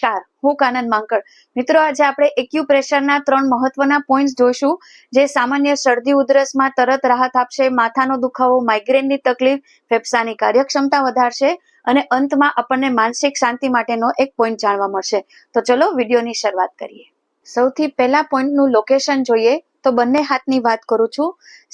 નમસ્કાર, હું કાનન માંકડ. મિત્રો, આજે આપણે એક્યુપ્રેશરના ત્રણ મહત્વના પોઈન્ટ્સ જોઈશું, જે સામાન્ય શરદી ઉધરસમાં તરત રાહત આપશે, માથાનો દુખાવો માઇગ્રેનની તકલીફ, ફેફસાની કાર્યક્ષમતા વધારશે અને અંતમાં આપણને માનસિક શાંતિ માટેનો એક પોઈન્ટ જાણવા મળશે. તો ચલો વિડીયોની શરૂઆત કરીએ. સૌથી પહેલા પોઈન્ટનું લોકેશન જોઈએ, તો બંને હાથની વાત કરું છું.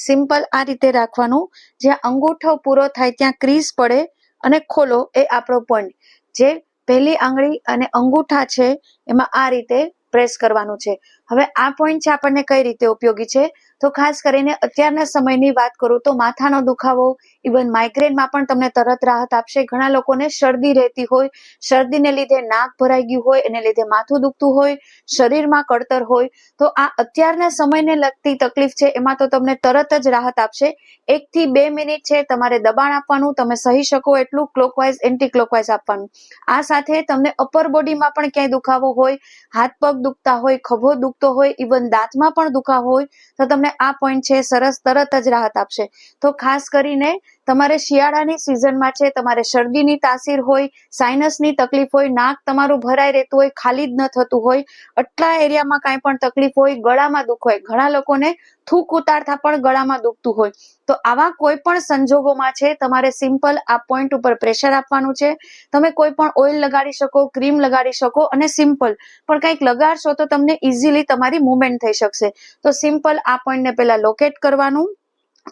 સિમ્પલ આ રીતે રાખવાનું, જ્યાં અંગૂઠો પૂરો થાય ત્યાં ક્રીઝ પડે અને ખોલો એ આપણો પોઈન્ટ જે પહેલી આંગળી અને અંગૂઠા છે એમાં આ રીતે પ્રેસ કરવાનું છે. હવે આ પોઈન્ટ છે આપણને કઈ રીતે ઉપયોગી છે? તો ખાસ કરીને અત્યારના સમયની વાત કરું તો માથાનો દુખાવો ઇવન માઇગ્રેનમાં પણ તમને તરત રાહત આપશે. ઘણા લોકોને શરદી રહેતી હોય, શરદીને લીધે નાક ભરાઈ ગયું હોય, એને લીધે માથું દુખતું હોય, શરીરમાં કળતર હોય. તો આ અત્યારના સમયને લગતી તકલીફ છે, એમાં તો તમને તરત જ રાહત આપશે. એકથી બે મિનિટ છે, તમારે દબાણ આપવાનું, તમે સહી શકો એટલું ક્લોકવાઇઝ એન્ટી ક્લોકવાઇઝ આપવાનું. આ સાથે તમને અપર બોડીમાં પણ ક્યાંય દુખાવો હોય, હાથ પગ દુખતા હોય, ખભો દુખતો હોય ઇવન દાંતમાં પણ દુખાવો હોય, તો તમને આ પોઈન્ટ છે, સરસ તરત જ રાહત આપશે. તો ખાસ કરીને તમારે શિયાળાની સિઝનમાં છે, તમારે શરદીની તાસીર હોય સાઇનસની તકલીફ હોય, નાક તમારું ભરાઈ રહેતું હોય, ખાલી જ ન થતું હોય, આટલા એરિયામાં કાંઈ પણ તકલીફ હોય, ગળામાં દુખ હોય. ઘણા લોકોને થૂક ઉતારતા પણ ગળામાં દુખતું હોય. તો આવા કોઈ પણ સંજોગોમાં છે, તમારે સિમ્પલ આ પોઈન્ટ ઉપર પ્રેશર આપવાનું છે. તમે કોઈ પણ ઓઇલ લગાડી શકો, ક્રીમ લગાડી શકો અને સિમ્પલ. પણ કંઈક લગાડશો તો તમને ઇઝીલી તમારી મુવમેન્ટ થઈ શકશે. તો સિમ્પલ આ પોઈન્ટને પહેલા લોકેટ કરવાનું.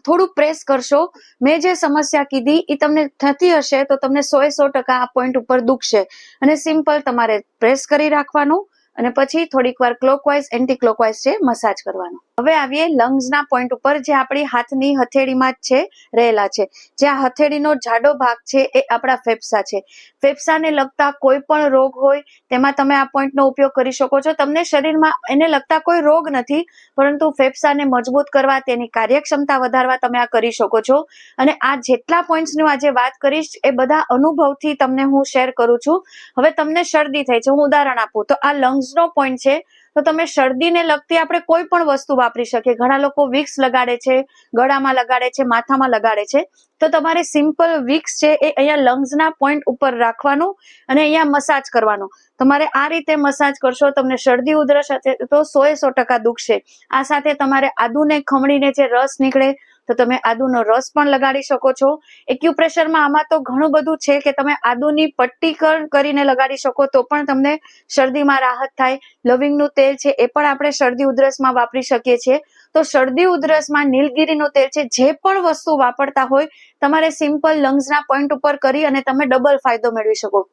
થોડું પ્રેસ કરશો. મેં જે સમસ્યા કીધી એ તમને થતી હશે તો તમને સો સો ટકા આ પોઈન્ટ ઉપર દુખશે. અને સિમ્પલ તમારે પ્રેસ કરી રાખવાનું અને પછી થોડીક વાર ક્લોકવાઇઝ એન્ટી ક્લોકવાઇઝ છે મસાજ કરવાનો. હવે આવીએ લંગ્સના પોઈન્ટ ઉપર જે આપણી હાથની હથેળીમાં છે, રહેલા છે. જે આ હથેળીનો જાડો ભાગ છે, એ આપણા ફેફસા છે. ફેફસાને લગતા કોઈ પણ રોગ હોય, તેમાં તમે આ પોઈન્ટનો ઉપયોગ કરી શકો છો. તમને શરીરમાં એને લગતા કોઈ રોગ નથી, પરંતુ ફેફસાને મજબૂત કરવા, તેની કાર્યક્ષમતા વધારવા તમે આ કરી શકો છો. અને આ જેટલા પોઈન્ટ્સની આજે વાત કરીશ, એ બધા અનુભવથી તમને હું શેર કરું છું. હવે તમને શરદી થઈ છે. હું ઉદાહરણ આપું. તો આ લંગ્સનો પોઈન્ટ છે તો તમે શરદીને લગતી આપણે કોઈ પણ વસ્તુ વાપરી શકીએ. ઘણા લોકો વિક્સ લગાડે છે, ગળામાં લગાડે છે, માથામાં લગાડે છે. તો તમારે સિમ્પલ વિક્સ છે એ અહીંયા લંગ્સના પોઈન્ટ ઉપર રાખવાનું અને અહીંયા મસાજ કરવાનું. તમારે આ રીતે મસાજ કરશો, તમને શરદી ઉધરસ તો સો એ સો ટકા દુખશે. આ સાથે તમારે આદુને ખમણીને જે રસ નીકળે તો તમે આદુનો રસ પણ લગાડી શકો છો. એક્યુપ્રેશરમાં આમાં તો ઘણું બધું છે કે તમે આદુની પટ્ટી કરીને લગાડી શકો તો પણ તમને શરદીમાં રાહત થાય. લવિંગનું તેલ છે એ પણ આપણે શરદી ઉધરસમાં વાપરી શકીએ છીએ. તો શરદી ઉધરસમાં નીલગીરીનું તેલ છે જે પણ વસ્તુ વાપરતા હોય, તમારે સિમ્પલ લંગ્સના પોઈન્ટ ઉપર કરી અને તમે ડબલ ફાયદો મેળવી શકો.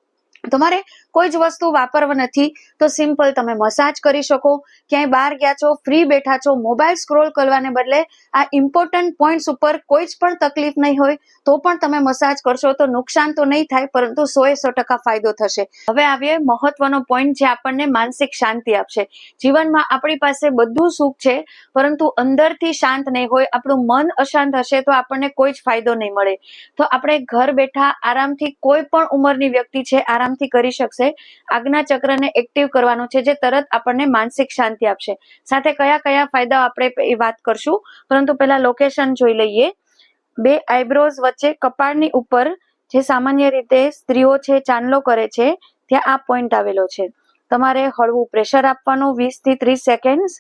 તમારે કોઈ જ વસ્તુ વાપરવા નથી, તો સિમ્પલ તમે મસાજ કરી શકો. ક્યાંય બહાર ગયા છો ફ્રી બેઠા છો મોબાઈલ સ્ક્રોલ કરવાને બદલે આ ઇમ્પોર્ટન્ટ પોઈન્ટ્સ ઉપર કોઈ જ પણ તકલીફ નહીં હોય, તો પણ તમે મસાજ કરશો તો નુકસાન તો નહીં થાય, પરંતુ સો એ સો ટકા ફાયદો થશે. હવે આવીએ મહત્વનો પોઈન્ટ જે આપણને માનસિક શાંતિ આપશે. જીવનમાં આપણી પાસે બધું સુખ છે, પરંતુ અંદરથી શાંત નહીં હોય, આપણું મન અશાંત હશે તો આપણને કોઈ જ ફાયદો નહીં મળે. તો આપણે ઘર બેઠા આરામથી કોઈ પણ ઉંમરની વ્યક્તિ છે, આરામ આરામથી કરી શકશે. આજ્ઞા ચક્રને એક્ટિવ કરવાનું છે, જે તરત આપણને માનસિક શાંતિ આપશે. સાથે કયા કયા ફાયદા આપણે એ વાત કરશું, પરંતુ પહેલા લોકેશન જોઈ લઈએ. બે આઈબ્રોઝ વચ્ચે કપાળની ઉપર જે સામાન્ય રીતે સ્ત્રીઓ છે, ચાંદલો કરે છે, ત્યાં આ પોઈન્ટ આવેલો છે. તમારે હળવું પ્રેશર આપવાનું વીસથી ત્રીસ સેકન્ડ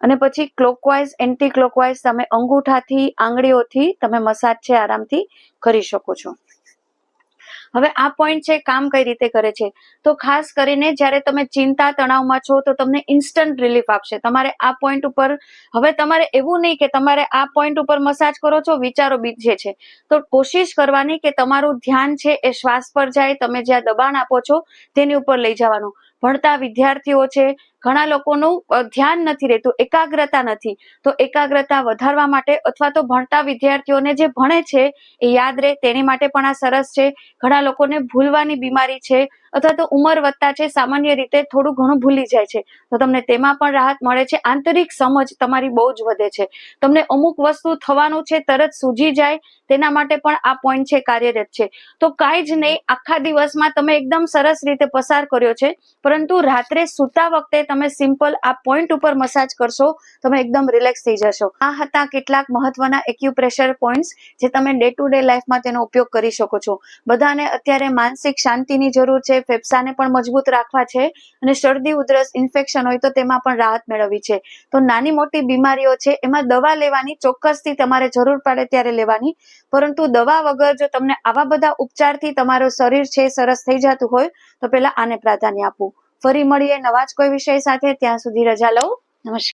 અને પછી ક્લોકવાઇઝ એન્ટી ક્લોકવાઇઝ તમે અંગૂઠાથી, આંગળીઓથી તમે મસાજ છે, આરામથી કરી શકો છો. હવે આ પોઈન્ટ છે, કામ કઈ રીતે કરે છે? તો ખાસ કરીને જ્યારે તમે ચિંતા તણાવમાં છો, તો તમને ઇન્સ્ટન્ટ રિલીફ આપશે. તમારે આ પોઈન્ટ ઉપર, હવે તમારે એવું નહીં કે તમારે આ પોઈન્ટ ઉપર મસાજ કરો છો, વિચારો બીજે છે. તો કોશિશ કરવાની કે તમારું ધ્યાન છે એ શ્વાસ પર જાય, તમે જ્યાં દબાણ આપો છો, તેની ઉપર લઈ જવાનું. ભણતા વિદ્યાર્થીઓ છે ઘણા લોકોનું ધ્યાન નથી રહેતું, એકાગ્રતા નથી. તો એકાગ્રતા વધારવા માટે અથવા તો ભણતા વિદ્યાર્થીઓને જે ભણે છે, એ યાદ રહે. તેની માટે પણ આ સરસ છે. ઘણા લોકોને ભૂલવાની બીમારી છે અથવા તો ઉંમર વધતા છે. સામાન્ય રીતે થોડું ઘણું ભૂલી જાય છે. તો તમને તેમાં પણ રાહત મળે છે. આંતરિક સમજ તમારી બહુ જ વધે છે. તમને અમુક વસ્તુ થવાનું છે, તરત સૂજી જાય. તેના માટે પણ આ પોઈન્ટ છે, કાર્યરત છે. તો કાંઈ જ નહીં, આખા દિવસમાં તમે એકદમ સરસ રીતે પસાર કર્યો છે. પરંતુ રાત્રે સૂતા વખતે તમે સિમ્પલ આ પોઈન્ટ ઉપર મસાજ કરશો, તમે એકદમ રિલેક્સ થઈ જશો. આ હતા કેટલાક મહત્વના એક્યુપ્રેશર પોઈન્ટ્સ જે તમે ડે ટુ ડે લાઈફમાં તેનો ઉપયોગ કરી શકો છો. બધાને અત્યારે માનસિક શાંતિની જરૂર છે, ફેફસાને પણ મજબૂત રાખવા છે, અને શરદી, ઉધરસ ઇન્ફેક્શન હોય તો તેમાં પણ રાહત મેળવવી છે. તો નાની મોટી બીમારીઓ છે, એમાં દવા લેવાની ચોક્કસથી તમારે જરૂર પડે ત્યારે લેવાની. પરંતુ દવા વગર જો તમને આવા બધા ઉપચારથી તમારું શરીર છે, સરસ થઈ જતું હોય, તો પેલા આને પ્રાધાન્ય આપવું. ફરી મળીએ નવા જ કોઈ વિષય સાથે. ત્યાં સુધી રજા લઉં નમસ્કાર.